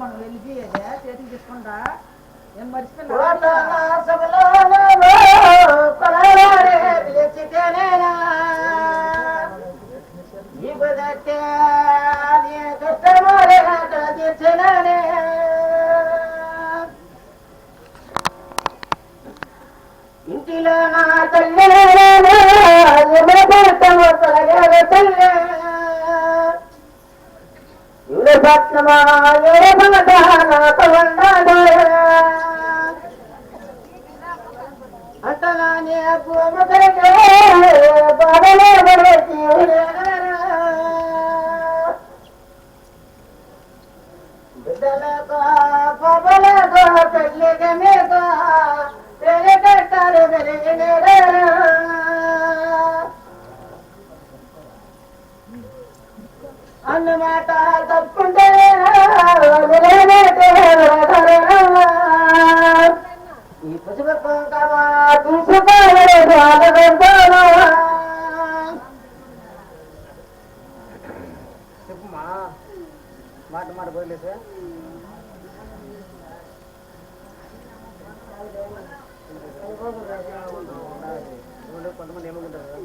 మనం వెళ్ళిపోయేదే చేతికి తీసుకుంటా. ఏం మర్చిపోయినా పురాతన సభలోనూ కొలవాడే పిలిచితేనేనా ఇబదతే నీ. కష్టమరే తీర్చననే. ఇంటిలో నా తల్లి తల్లి ఇవర పట్నమా ఎర పగట నా పవండాడే అంతలానే భూమకరగే బాధలే పడేసి బిడ్డలకో తల్లికి మాట పెళ్ళి కట్టారు పెరిగినరా తప్పుంటే ఈ పసుపు కుంకమ తీసుకోవాలి బాధపడతాను చెప్పుమా మాట మాట పోయలేసా కొంతమంది ఏమనుకుంటారు కదా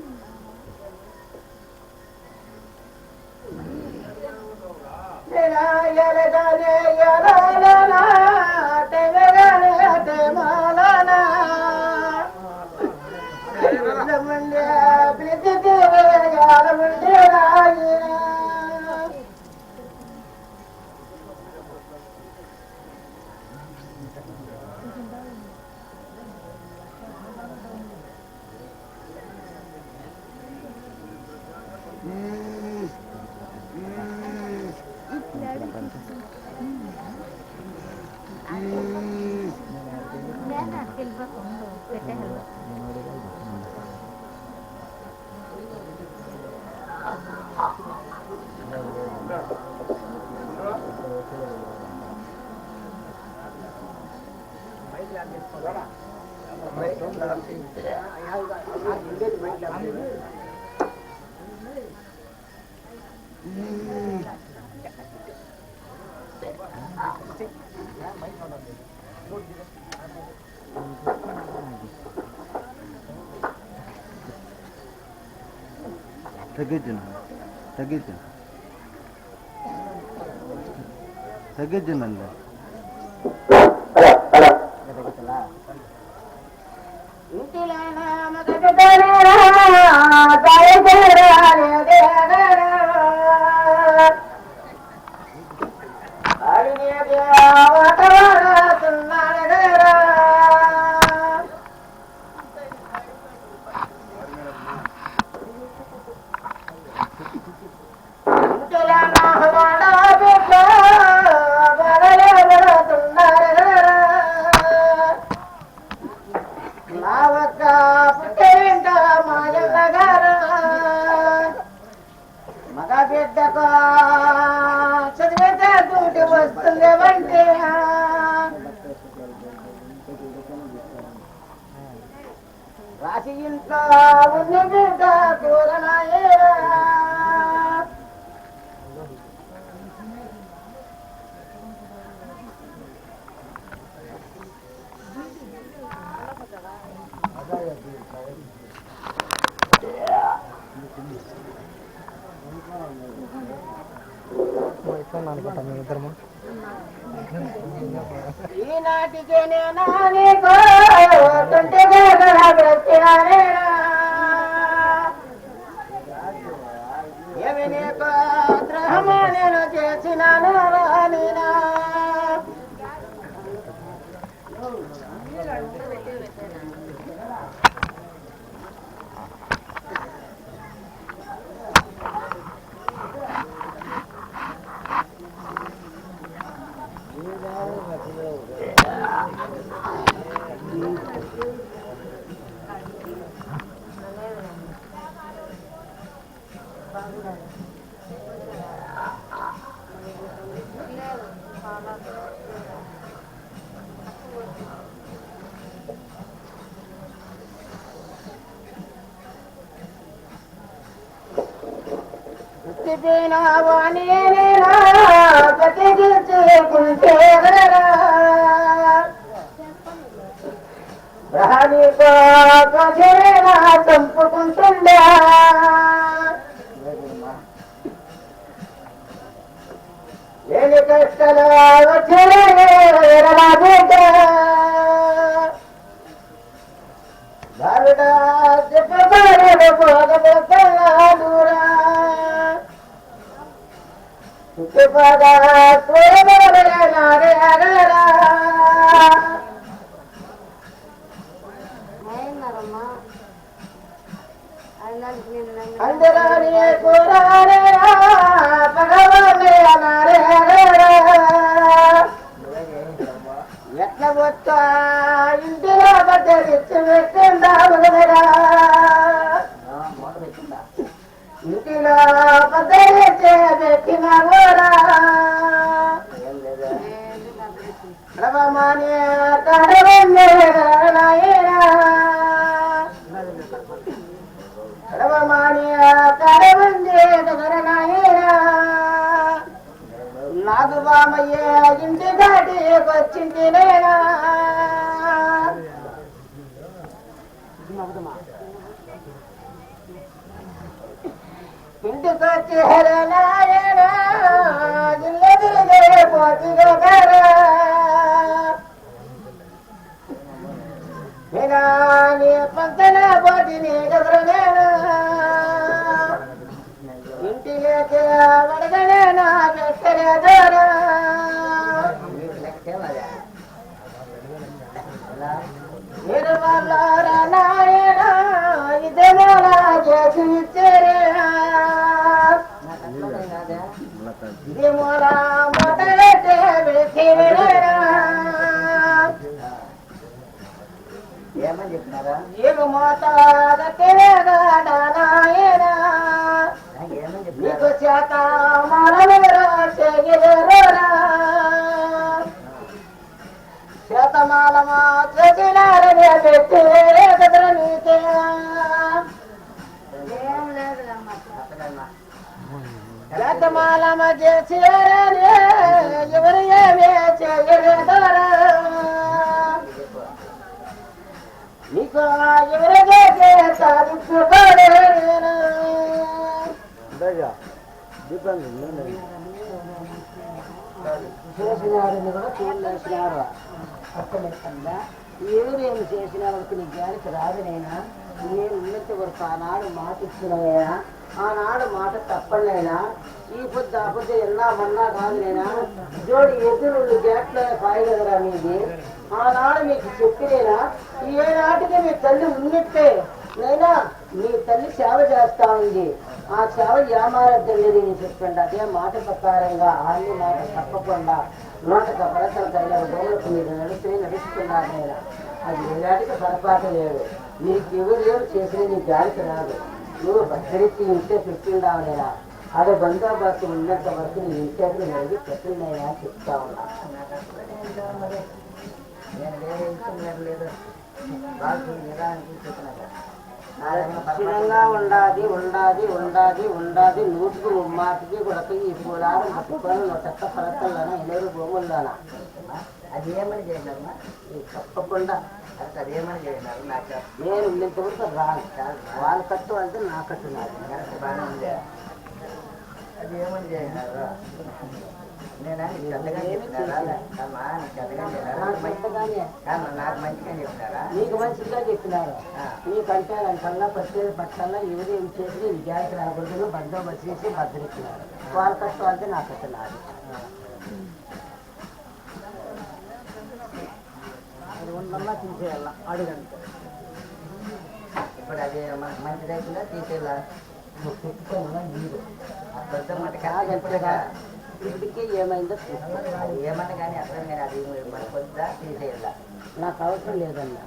తగ్గించు తగ్గించు తగ్గించండి. నావక్క గెలిచిన వాణి ప్రతి గెలిచేకుంటే రాణితో ప్రజలేనా చంపుకుంటుండా ఏమి కష్టాలు చెప్పబడే పోగపోతున్నాను সুখভরা ఇంటికి వచ్చి నాయనా జిల్ల తిరిగే పోతిగా పంతన పోతి నీ గదరనేనా ఇంటిలోకి వడగనేనా పెట్టనే దూరా మీరు నాయన ఇదేనా చేసి ఇచ్చారే. ఏమని చెప్పినారా ఏమో మోత గట్టివేగా నాయన చేత మరలేరా చెగిలేరా శతమాలమా చేసినారనే చేసినారనే ఎవరు ఏమే చేయలేదరా నీకు ఎవరు చేసే సాధించుకోలేనా చేసినారని కూడా చూడలేసినారు అర్థమవుతుందా ఎవరు ఏమి చేసిన వరకు నీ జ్ఞానికి రాదునైనా నేను? ఉన్నంత వరకు ఆనాడు మాట ఇచ్చినైనా ఆనాడు మాట తప్పనైనా ఈ పొద్దు ఆ పొద్దు ఎన్నా మన్నా కాదునైనా జోడి ఎదురు గేట్ల పాయగలరా మీది? ఆనాడు మీకు చెప్పినైనా? ఏ నాటికి మీ తల్లి ఉన్నట్టే. నైనా మీ తల్లి సేవ చేస్తా ఉంది. ఆ సేవ ఏమారద్దండి నేను చెప్పండి. అదే మాట ప్రకారంగా ఆయన మాట తప్పకుండా నూట పడతల తగిన డోములకు మీరు నడిచి నడుస్తున్నారు నేను అది నాటికి పొరపాటు లేదు. నీకు ఎవరు ఎవరు చేసిన నీ గాలికి రాదు. ఇంటే పెట్టిండావు నేనా అదే బందోబస్తు ఉన్నంత వరకు నీ ఇంటర్వ్యూ జరిగి పెట్టిందైనా చెప్తా ఉన్నా స్థిరంగా ఉండాది ఉండాది ఉండాది ఉండాది. నూటికి ముమ్మాటికి కొడక ఈ పట్టుకొని నువ్వు చెత్త పలకల్లోన ఎన్నూరు భూముల్లోన అది ఏమని ఈ తప్పకుండా నేను ఇంతవరకు రాను. వాళ్ళు కట్టు అంటే నా కట్టు అది ఏమని చేసినారు నేనా? నీకు చెడ్డగా చెప్పినారా? అమ్మా నీకు చెడ్డగా చెప్పినారా? నాకు మంచిగానే. కాదు, నాకు మంచిగా చెప్పినారా? నీకు మంచిగా చెప్పినారు. నీకంటే అంతల్లా పట్టేది పట్టల్లా ఎవరు ఏం చేసి జాగ్రత్త రాకూడదు బందోబస్తు చేసి భద్రించినారు వాళ్ళ కట్టు అంటే నా కట్టు నాది. అది ఉండల్లా తీసేయాల అడుగంటే ఇప్పుడు అది మనకు మంచిదైతుందా తీసేలా నువ్వు పెట్టుకోవాలా నీరు పెద్ద మాట కాదంటే ఇప్పటికే ఏమైందో ఏమన్నా కానీ అర్థం కానీ అది మనకు వద్దా తీసేయాలా? నాకు అవసరం లేదన్నా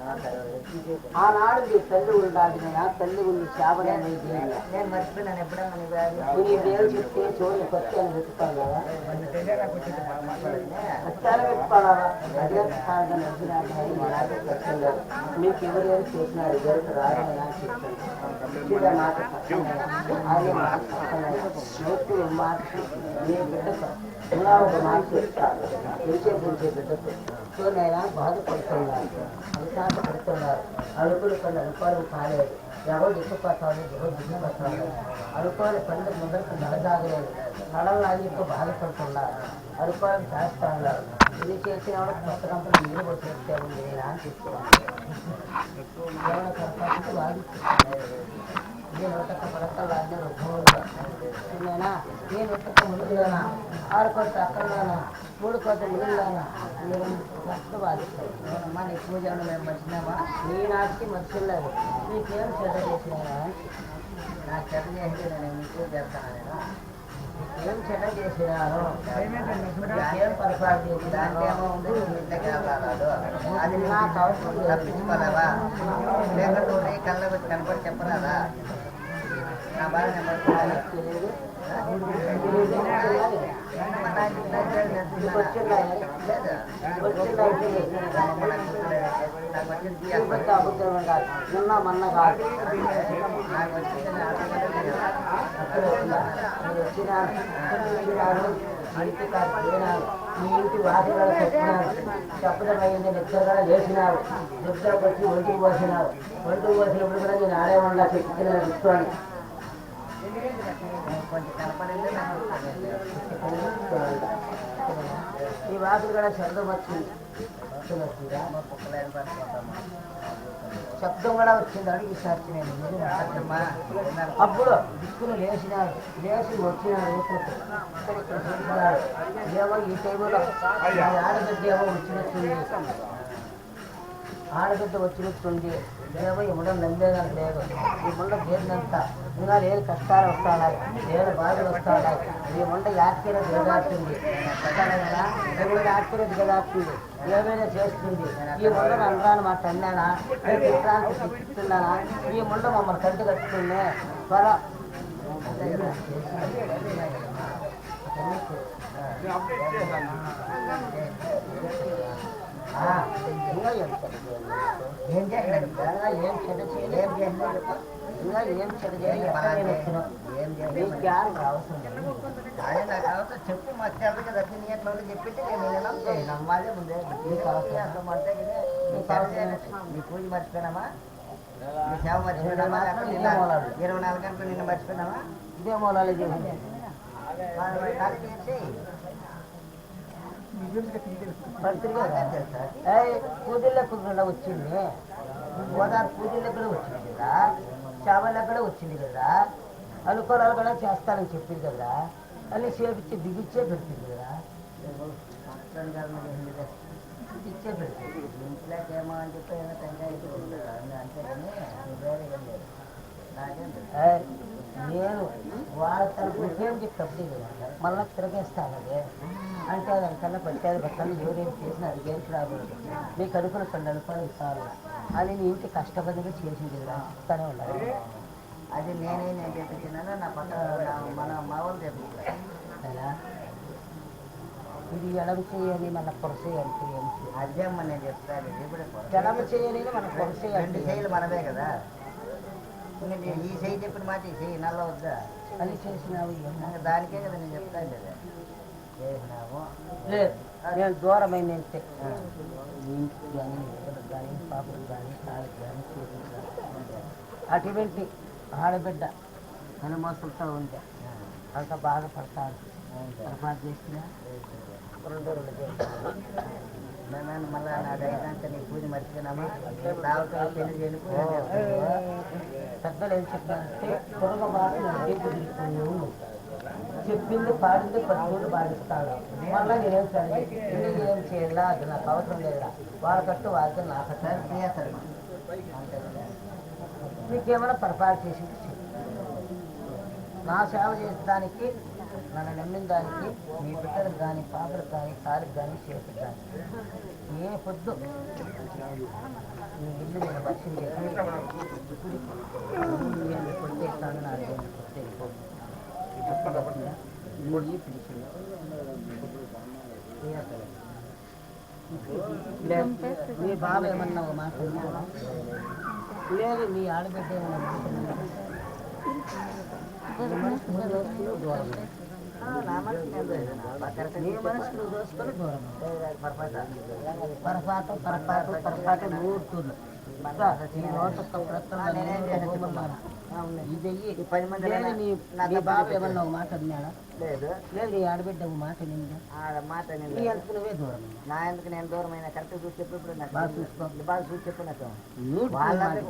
ఆనాడు నీ తల్లి ఉండాలి నా తల్లి ఉంది శాపన అనేది నేను మర్చిపోయినాను ఎప్పుడన్నా నీ బ్యాగ్ నీ పేరు చెప్తే చూడండి కొత్తని పెట్టుకోవాలా కొత్తని పెట్టుకోవాలా అదే కారణం నడిచినాడు మీకు ఎవరు ఎవరు చేసినారు ఎవరికి రాదని నాకు చెప్తాను ఇదే మాట పక్కన. అదే మాట పక్కన. నోట్లు మాట నీ బిడ్డ ఇలా ఒక మాట చెప్తాను పిలిచే పిలిచే బిడ్డకు ఎంతోనైనా బాధపడుతున్నారు. బాధపడుతున్నాను అలసాట అడుగులు కొన్ని అనుకోవడం కాలేదు. ఎవరు దిక్కుపడతాడు ఎవరు దిక్కుపడతాడు అనుకోని పనులు ముందరకు నడజాగలేదు నడవడానికి బాధపడుతున్నారు. అనుకోవడం చేస్తా ఉన్నారు ఇది చేసిన వాడు కొత్త కంపెనీ మీరు కూడా చేస్తే ఉంది. నేను అని చెప్తున్నాను ఏమైనా కరపాటు వాదిస్తున్నాను నేను ఒక్క పడకలు అందరూ ఉద్భవంలో నేనా నేను ఒక్క ముందులోనా ఆరు కోత అక్కడలోనా మూడు కోత ముందులోనా మీరు కష్టవాదిస్తాను అమ్మా నీ పూజలు మేము వచ్చినామా నీ నాటికి మనుషులేదు నీకేం చెడ్డ చేసినా నా చెట్టు చేసి నేను మీ పూజ చేస్తాను నేను ఏం చెడ్డ చేసినాను ఏం పొరపాటు చేసినాను దానికేమో ఉంది నీ ఇంటికి రాదు అది నాకు అవసరం లేదు. తప్పించుకోలేవా లేకపోతే నువ్వు నీ కళ్ళ వచ్చి కనపడి చెప్పరాదా నిన్న మొన్న కాదు వచ్చినారు మీ ఇంటి కాదు చెప్పినారు చెప్పడం అయింది నిద్ర కూడా లేచినారు నిద్రకు వచ్చి ఒంటికి పోసినారు ఒంటికి పోసినప్పుడు కూడా నేను ఆడే ఉండాలి చెప్తున్నాను కూర్చొని కొంచెం కనపడింది ఈ వాసన కూడా శబ్దం వచ్చింది శబ్దం వచ్చిందా కుక్కలేని పట్టుకుంటామా శబ్దం కూడా వచ్చింది అడిగి సార్చి నేను నిజం మాట్లాడమ్మా. అప్పుడు దిక్కులు లేచినాడు లేచి వచ్చినాడు ఊపుకు. ఇక్కడ ఇక్కడ చూసినాడు ఏమో ఈ టైంలో ఈ ఆడబిడ్డ ఏమో వచ్చినట్టుంది ఆడబిడ్డ వచ్చినట్టుంది ఈ ముండ నందేదానికి లేదు ఈ ముండ చేరినంత ఇంకా లేదు కష్టాలు వస్తాడా లేదు బాధలు వస్తాడా ఈ ముండ యాత్ర దిగదాడుతుంది కదా? ముండ యాత్ర ఏమైనా చేస్తుంది? ఈ ముండ అనరాని మాట అన్నానా నేను తిట్టడానికి తిట్టుతున్నానా ఈ ముండ మమ్మల్ని కంటి కట్టుకుందే త్వర ఆ, ఇంకా ఏం చేయలేదు. ఏం ఇంకా అవసరం చెప్పు మా ఎట్లా నేను వినడం నమ్మాలి ముందే నీకు అవసరం అంటే కదా నీ నీ పూజ మర్చిపోయినామా నీ సేవ మర్చిపోయినామా ఇరవై నాలుగు గంటలు నిన్న మర్చిపోయినామా ఇదే మూలాలు చేసింది మరి మరి నాకు చేసేయి. పత్రిక ఏయ్, పూజలకు కూడా వచ్చింది. గోదావరి పూజలకు కూడా వచ్చింది కదా? చావలకు కూడా వచ్చింది కదా? అనుకూలాలు కూడా చేస్తానని చెప్పింది కదా? అని చేపించి దిగిచ్చే పెడుతుంది కదా? దిగిచ్చే పెడుతుంది. ఇంట్లోకి ఏమో అని చెప్పి ఏమో టెంకాయ ఇచ్చుకుంటుంది అంతే కానీ వేరే ఏం లేదు. నాకేం నేను వాళ్ళ తరపు ఉపయోగించి కదా మళ్ళీ తిరగేస్తాను అదే. అంటే దానికన్నా పెట్టేది బట్టలు ఎవరేం చేసినా అది ఏం రాబోదు మీకు అనుకున్న కొన్ని అనుకోని ఇస్తాను. అని నీ ఇంటి కష్టపడిగా చేసింది ఇస్తానే ఉండాలి అది నేనే నేను చెప్పించినాను నా పక్క మన మా వాళ్ళు చెప్పించారు ఎలా ఇది ఎడమ చేయని మన కొరసే అంటే అదే అమ్మ నేను చెప్తాను ఎడమ చేయని మన రెండు అంటే చేయిలు మనమే కదా. ఈ చేయి చెప్పిన మాట ఈ చేయి నల్ల వద్దా? అని చేసినావు దానికే కదా నేను చెప్తాను కదా చేసినాము లేదు నేను దూరమైన ఈ ఇంటికి కానీ కానీ పాపలకు కానీ కాళ్ళకి కానీ కానీ అటువంటి ఆడబిడ్డ అనుమతులతో ఉంటే అంత బాధపడతాడు. పొరపాటు చేసినా? రెండు నన్ను మళ్ళీ నా దైవాంత నీ పూజ మర్చిపోయినామా? పెళ్ళి చేయను పెద్దలు ఏం చెప్పారంటే త్వరగా బాగా చెప్పింది పాడింది పట్టుకుంటూ పాటిస్తాడు మళ్ళీ నేనేం సరే నేను ఏం చేయాలా? అది నాకు అవసరం లేదా? వాళ్ళకట్టు వాళ్ళకి నాకట్టు చేస్తారు నీకేమైనా పొరపాటు చేసి నా సేవ చేసడానికి నన్ను నమ్మిన దానికి మీ బిడ్డలకు కానీ పాపలకు కానీ కారికి కానీ చేతికి కానీ ఏ పొద్దు? నీ ఇల్లు నేను బస్సు చేసి నేను కొట్టేస్తాను నా దేవుని కొట్టేసుకో ఇల్లు పిలిచింది. మీ బాబు ఏమన్నా ఒక మాట లేదు మీ ఆడబిడ్డ ఏమన్నా మాట నా మనసు నేను దోసినా. నీ చెప్పు. దోసుకొని దూరం పొరపాటు. పొరపాటు పొరపాటు లేదు నీ నా నీ తప్పు బాబు చెప్పేసి. ఏమన్నా ఒక మాట అన్నాడా? లేదు. లేదు నీ ఆడబిడ్డ ఒక మాట మాట నువ్వే దూరం నా ఎందుకు నేను దూరం అయినా? కరెక్ట్ చూసి చెప్పు ఇప్పుడు నాకు బాగా చూసుకో. బాగా చూసి చెప్పు నాకు.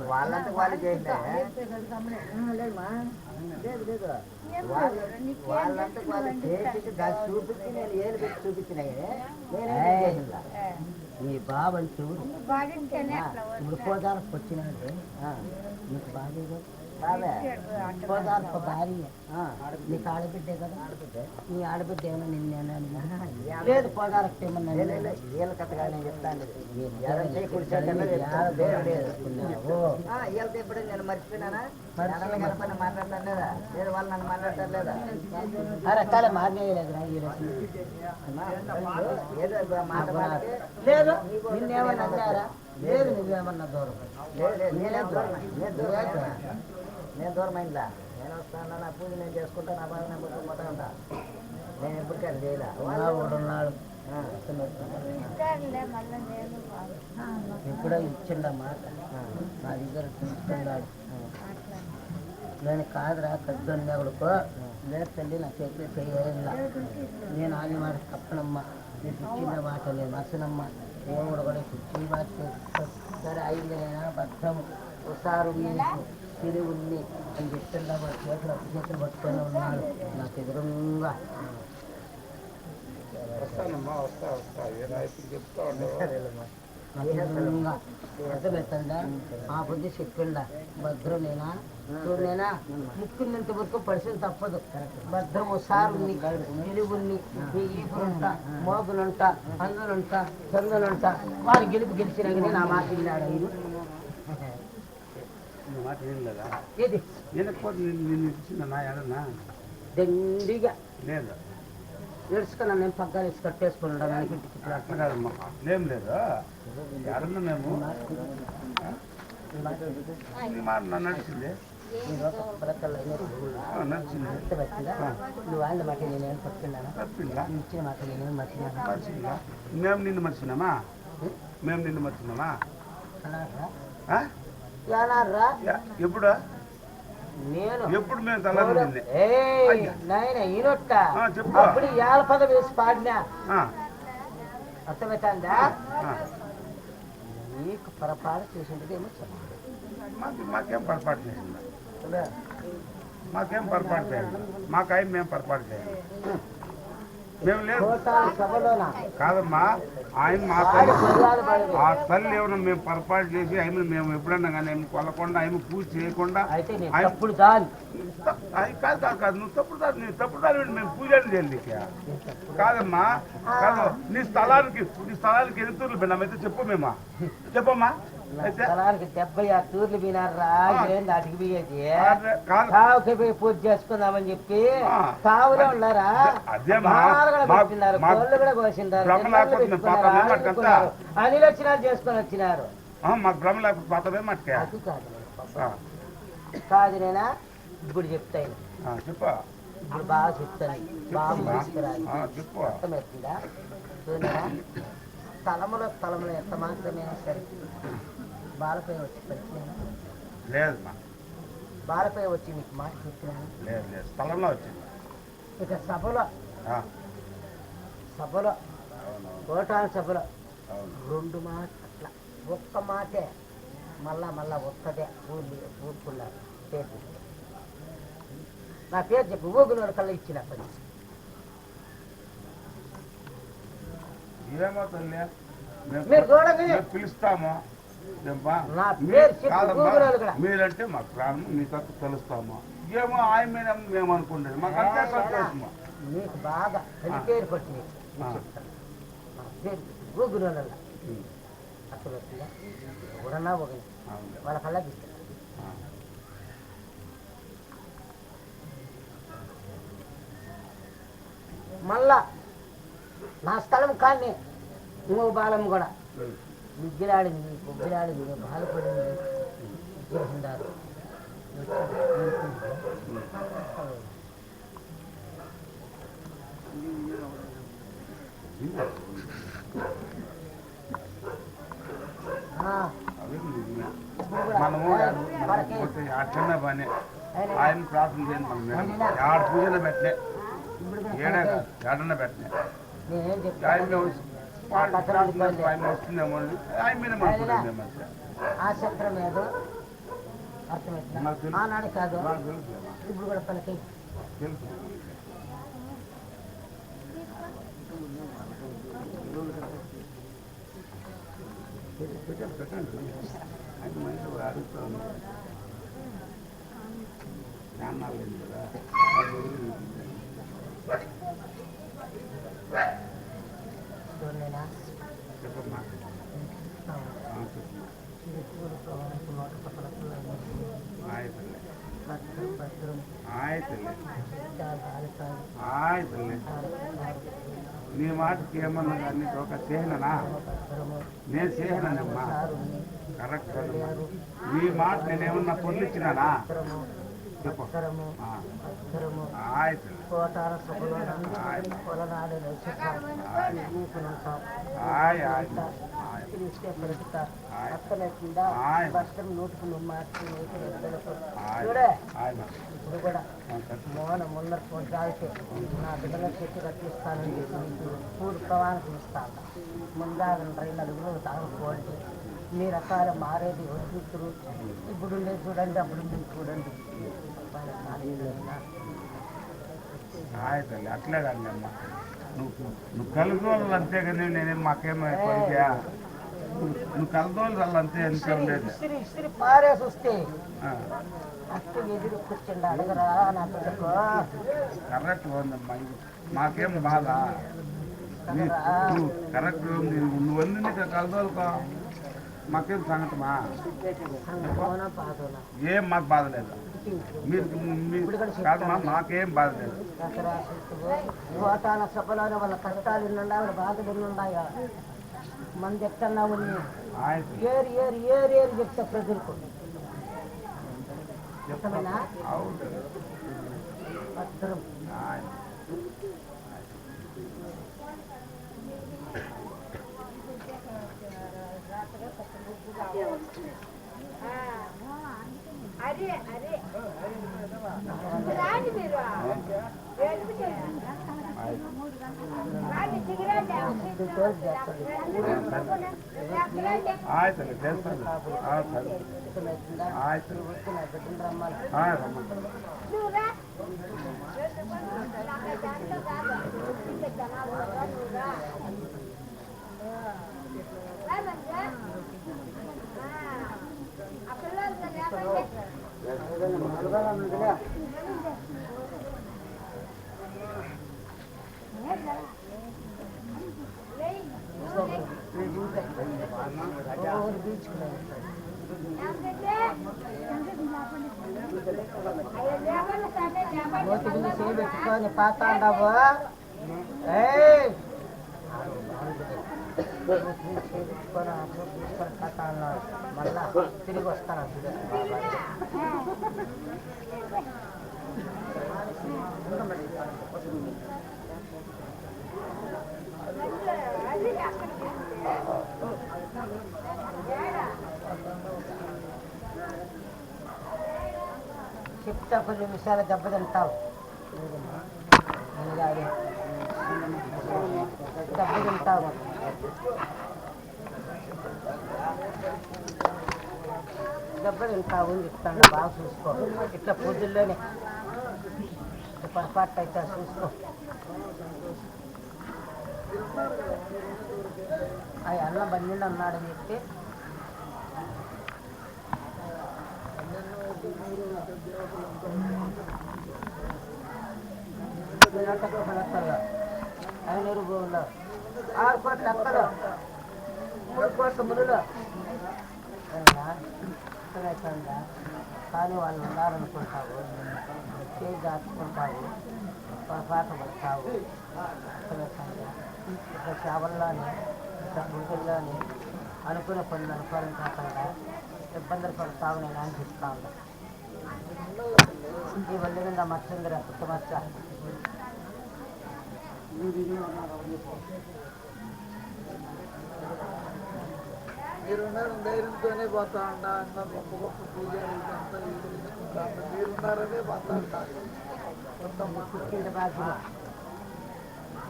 వాళ్ళంతకు వాళ్ళు చేసినా లేదు లేదు. వాళ్ళు చేసి చూపించి నేను ఏలు పెట్టి చూపించిన నేనేం చేసిందా నీ బాబు అంటే ఎవరు? ఇప్పుడు పోదారకు వచ్చినాడు నీకు బాగా నీకు ఆడబిడ్డే కదా? నీ ఆడబిడ్డ ఏమన్నా నిన్నేనా యా- లేదు పోదారకు ఏమన్నా వీళ్ళ కథగా నేను చెప్తాను. వీళ్ళతో ఎప్పుడు నేను మర్చిపోయినానా? నన్ను కలపని మాట్లాడతాను లేదా? లేదు వాళ్ళు నన్ను మాట్లాడతారు లేదా? రకాల ఏదో మాట నిన్నేమన్నా అన్నారా? లేదు నువ్వేమన్నా దూరం. లేదు, లేదు, నేనేం దూరం. నేను దూరం. నేను అయిందా నేను వస్తాను నా పూజ నేను చేసుకుంటా నా బాధ నేను పట్టుకుంటా ఉంటా. నేను ఎప్పటికైనా చేయలే. ఉన్నాడు ఆ, ఎప్పుడో ఇచ్చిండ మాట. నా దగ్గర తీసుకున్నాడు. నేను కాదురా పెద్దోని ఎవడుకో లేదు తల్లి నా చేతిలో చేయాల నేను ఆగి మాట తప్పనమ్మా. నీకు ఇచ్చిన మాట నేను మసనమ్మా. దేవుడు కూడా ఇచ్చి మాట. సరే అయిందైనా భద్రం ఒకసారి తిరిగి ఉంది. అని వాడి చేతులు అప్పు చేతులు పట్టుకొని ఉన్నాడు? నాకు ఎదురుగా. అర్థమవుతుందా? ఆ బుద్ధి చెప్పిండా భద్రమేనా చూడనేనా? ముక్కినంత వరకు పరిస్థితి తప్పదు. భద్రం ఒకసారి నిలుగుని నీ ఈపులుంట మోగులుంట అందులుంట చందులుంట వారు గెలుపు గెలిచినా కానీ నా మాట విన్నాడు ఆయన నీ మాట ఏం లేదా ఏది వినకపోతే నిన్ను ఇచ్చిందన్నా ఏడన్నా దండిగా లేదు ఏడుచుకున్నా నేను పగ్గాలు వేసి కట్టేసుకున్నాడు వెనక ఇంటికి ఇట్లా. అట్లా కాదమ్మా అట్లేం లేదు ఏడన్నా మేము మాట నడిచింది నువ్వు వాళ్ళ మాట నేనేం పట్టుకున్నాను ఇచ్చిన మాట నేనేం మర్చిందా మేము నిన్ను మర్చినామా మేము నిన్ను మర్చినామా ఎప్పుడు? నేను. ఎప్పుడు మేము తల్లారింది ఏయ్, నాయన ఈనొట్ట. అప్పుడు పదం వేసి పాడినా? ఆ, అర్థమవుతుందా. నీకు పొరపాటు చేసిండేమో చెప్పు. మాకు మాకేం పొరపాటు చేసిందా మాకేం పొరపాటు చేయాలి మాకై మేము పొరపాటు చేయాలి మేము లేదు కాదమ్మా ఆయన మా తల్లి. ఆ తల్లి ఏమన్నా మేము పొరపాటు చేసి ఆయన మేము ఎప్పుడన్నా కానీ ఆయన కొలకుండా ఆయన పూజ చేయకుండా తప్పుడు కాదు కాదు కాదు నువ్వు తప్పుడు దాని నువ్వు తప్పుడు దాని మేము పూజ చేయాలి కాదమ్మా కాదు నీ స్థలానికి నీ స్థలానికి తూర్లు పోయినామైతే చెప్పు మేమా. చెప్పమ్మా. స్థలానికి డెబ్బై ఆ టూర్లు వినారా ఏంది అడిగి పోయేది? కావుకి పోయి పూజ చేసుకుందామని చెప్పి. కావులో ఉన్నారా? పెట్టినారు కోళ్ళు కూడా? పెట్టుకున్నారు. అనిల్ వచ్చినారు చేసుకొని వచ్చినారు. ఆ, మాకు భ్రమ లేకపోతే పాతమే మట్టుకే అది కాదు నేను కాదు ఇప్పుడు చెప్తాను చెప్పు. ఇప్పుడు బాగా చెప్తాను బాగా చెప్పు. అర్థమవుతుందా స్థలములో స్థలములో ఎంత మాత్రమైనా సరే. బాలపై వచ్చి పరిచయం లేదమ్మా బాలపై వచ్చి నీకు మాట చెప్తున్నాను లేదు లేదు. స్థలంలో వచ్చింది. ఇక సభలో? సభలో? కోటాల సభలో? రెండు మాట అట్లా ఒక్క మాటే. మళ్ళా మళ్ళా ఒక్కదే ఊర్లు ఊరుకున్నారు పేరు చెప్పు. నా పేరు చెప్పు. ఊగునోడు కల్లా ఇచ్చిన పని ఏమో తల్లి? మేము పిలుస్తాము. మీరంటే మా ప్రాణం మీ తప్పు తెలుస్తాము? ఏమో ఆయన మీద మేము అనుకుంటుంది మాకు అంతే సంతోషము? నీకు బాగా పేరు పట్టింది. అసలు వచ్చిందా ఎవరన్నా. వాళ్ళ కల్లా ఇస్తారు. మళ్ళా నా స్థలం కానీ ఇంకో బాలం కూడా. విగ్గిలాడింది కొబ్బిలాడింది బాధపడింది కూడా మనము అట్లనే పని. ఆయన ప్రార్థన చేయండి మనం ఆడ పూజలో పెట్టలే. ఏడే ఏడన్నా పెట్టలే. నేనేం ఆయన ఆ చిత్రం ఏదో ఆనాడు కాదు. ఇప్పుడు కూడా పలికి తెలుసు ఆయన నీ మాటకి ఏమన్నా కానీ ఒక చేయననా నేను చేయనమ్మా కరెక్ట్ నీ మాట నేనేమన్నా పొందించినా అక్షరము అక్షరము కోటాల సుఖలోనం కొలనాడు తెలిస్తే ప్రస్తుత లేకుండా భస్తం నూటుకు మార్చి నూటి ఇప్పుడు కూడా మోహన ముందర ఫోన్ నా బిడ్డల చెట్టు కట్టిస్తానని పూర్తి ప్రవాణం ఇస్తాను ముందాగ రెండు మీ రకాల మారేది వస్తున్నారు ఇప్పుడు ఉండే చూడండి అప్పుడు ఉండేది చూడండి అట్లే కానీ నువ్వు నువ్వు కలుగోళ్ళు అంతే కదా నేనేం మాకేమో పైగా నువ్వు కలదోళ్ళు వాళ్ళు అంతే ఎంత లేదు ఇస్త్రీ పారేసి వస్తే. కరెక్ట్ ఉందమ్మా మాకేం బాధ. కరెక్ట్ నువ్వు వంది నీకు కలదోలుకో మాకేం సంగతమా? ఏం మాకు బాధ లేదు. మీరు కాకుండా మాకేం బాధ లేదు. యువతాల సభలో వాళ్ళ కష్టాలు ఇన్నుండా బాధలు ఉన్నాయా మనం చెప్తున్నా ఉన్నాయి ఏరు ఏరు ఏరు ఏరు చెప్తా ప్రజలకు. చెప్తామేనా భద్రం. ಆಯ್ತು ದೇವಸ್ಥಾನ ಹಾಂ ಸರ್ ಆಯ್ತು ಹಾಂ ರಮ್ಮ పెట్టుకొని పాతాండవు ఏయ్ నోటి మీద చేయి పెట్టుకొని అప్పుడు తీసుకొని పాతాను మళ్ళా తిరిగి వస్తాను అప్పుడు చెప్తా కొన్ని నిమిషాలు దెబ్బతింటావు నేను తింటావు అని చెప్తాను బాగా చూసుకో ఇట్లా పూజల్లోనే పొరపాటు అయితే చూసుకో ఆ అన్న బండి అన్నాడని చెప్పి Thank you. ఐనూరు భూములు ఆరు కోట్ల లెక్కలు మూడు కోట్ల మునులు అర్థమవుతుందా కానీ వాళ్ళు ఉండాలనుకుంటావు చేయి దాచుకుంటావు పొరపాటు పడతావు అర్థమవుతుందా ఇట్లా చేపల్లోని గుంటల్లోని అనుకునే పనులు అనుకోవడం కాకుండా ఇబ్బందులు పడతావు నేను అనిపిస్తా ఉన్నా ఈ వల్లి మీద కుటుంబ మీరున్నారు ధైర్యంతోనే పోతా ఉంటా అన్న గొప్ప గొప్ప పూజలు మీరున్నారనే పోతా ఉంటా మొత్తం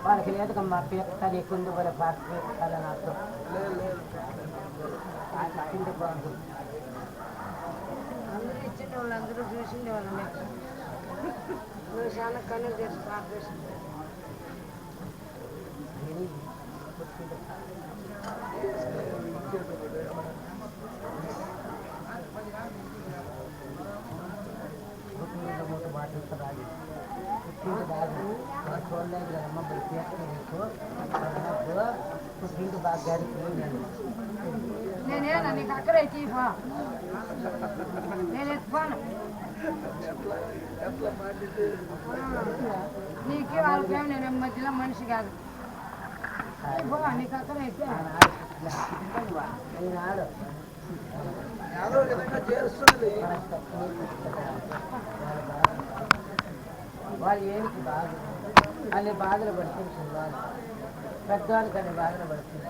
వాళ్ళకి లేదుకమ్మా పేర్తని కుందు పడే పాట పేర్తాలి నాకు లేదు లేదు బాగుంది పుట్టింటి అందరూ ఇచ్చిన చూసిండే వాళ్ళని చాలా కన్నులు చేసి ప్రార్థిస్తు పుట్టింటి మూట మాట్లాడుతుంది పుట్టింటి బాధ్యత మనం చూడలేదు కదమ్మా మరి పేర్త నీకు నాకు పుట్టింటి భాగ్యానికి నేను నేనేనా నీకు అక్కడే తీపా నేను ఎత్తుకోను. ఎట్లా మాట్లాడితే నేను మధ్యలో మనిషి కాదు పో, నీకు అక్కడే అయితే ఈనాడు ఏదో విధంగా చేస్తుంది వాళ్ళు ఏమిటి బాధ అన్ని బాధలు పడుతుంది చిన్నవాళ్ళు పెద్దవాళ్ళకి అన్ని బాధలు పడుతుంది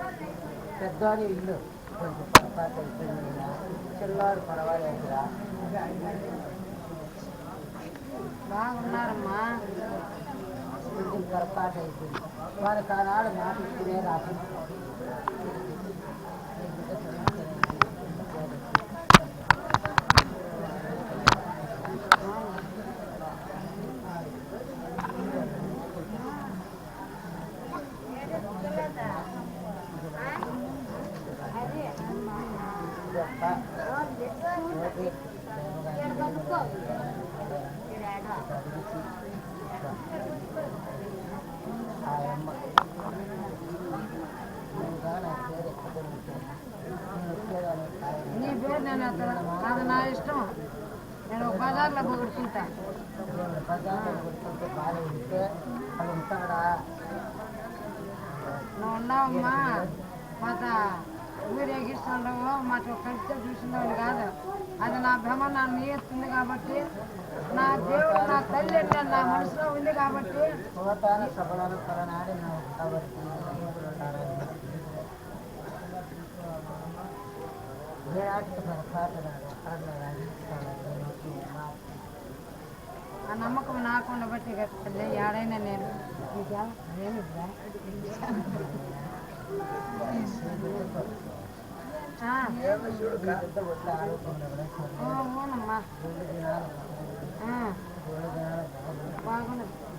పెద్దవాడి ఇల్లు కొంచెం పొరపాటు అయిపోయింది చిన్నవాడు పర్వాలేదురా బాగున్నారమ్మా. కొంచెం పొరపాటు అయిపోయింది. వాళ్ళకి ఆనాడు మాట కాబట్టి పోతాన సభలను కొరనాడి నాకు కాబట్టి విరాట్ పొరపాటు నాడు అక్కడ రాజస్థాన్ ఆ నమ్మకం నాకు ఉండబట్టి కదా తల్లి ఏడైనా నేను నీకేం? ఏమి ఇవ్వా? ఆ, పెద్ద ఒడ్ల ఆడుకున్న ఓ, అవునమ్మా రెండు దినాలు ఆ, రెండు దినాలు బాగున్నది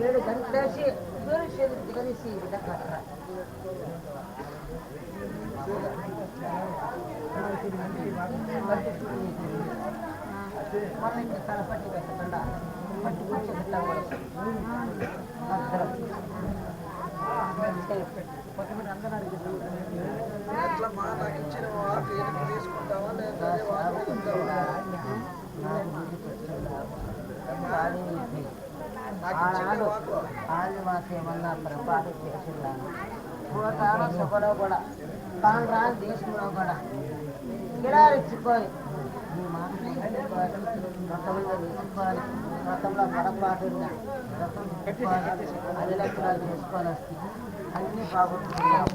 ఏడు గంటలేసి సూర్య చేతికి దిగదీసి ఈ విధంగా అక్కడ మనం ఇంకా తలపట్టి పెట్టకుండా పట్టి పట్టి పెట్టకూడదు భద్రం ఎట్లా మా నాకు ఇచ్చిన వెనక్కి తీసుకుంటావా లేదా ఏమన్నా పొరపాటు చేసిందాను పోతాను సుఖలో కూడా తాను రాని తీసుకున్నావు కూడా గిడారిచ్చుకొని మీ మాట తీసుకోవాలి తీసుకోవాలి వ్రతంలో పొరపాటు ఉన్నా తీసుకోవాలి అది లక్షణాలు అన్నీ బాగుంటున్నావు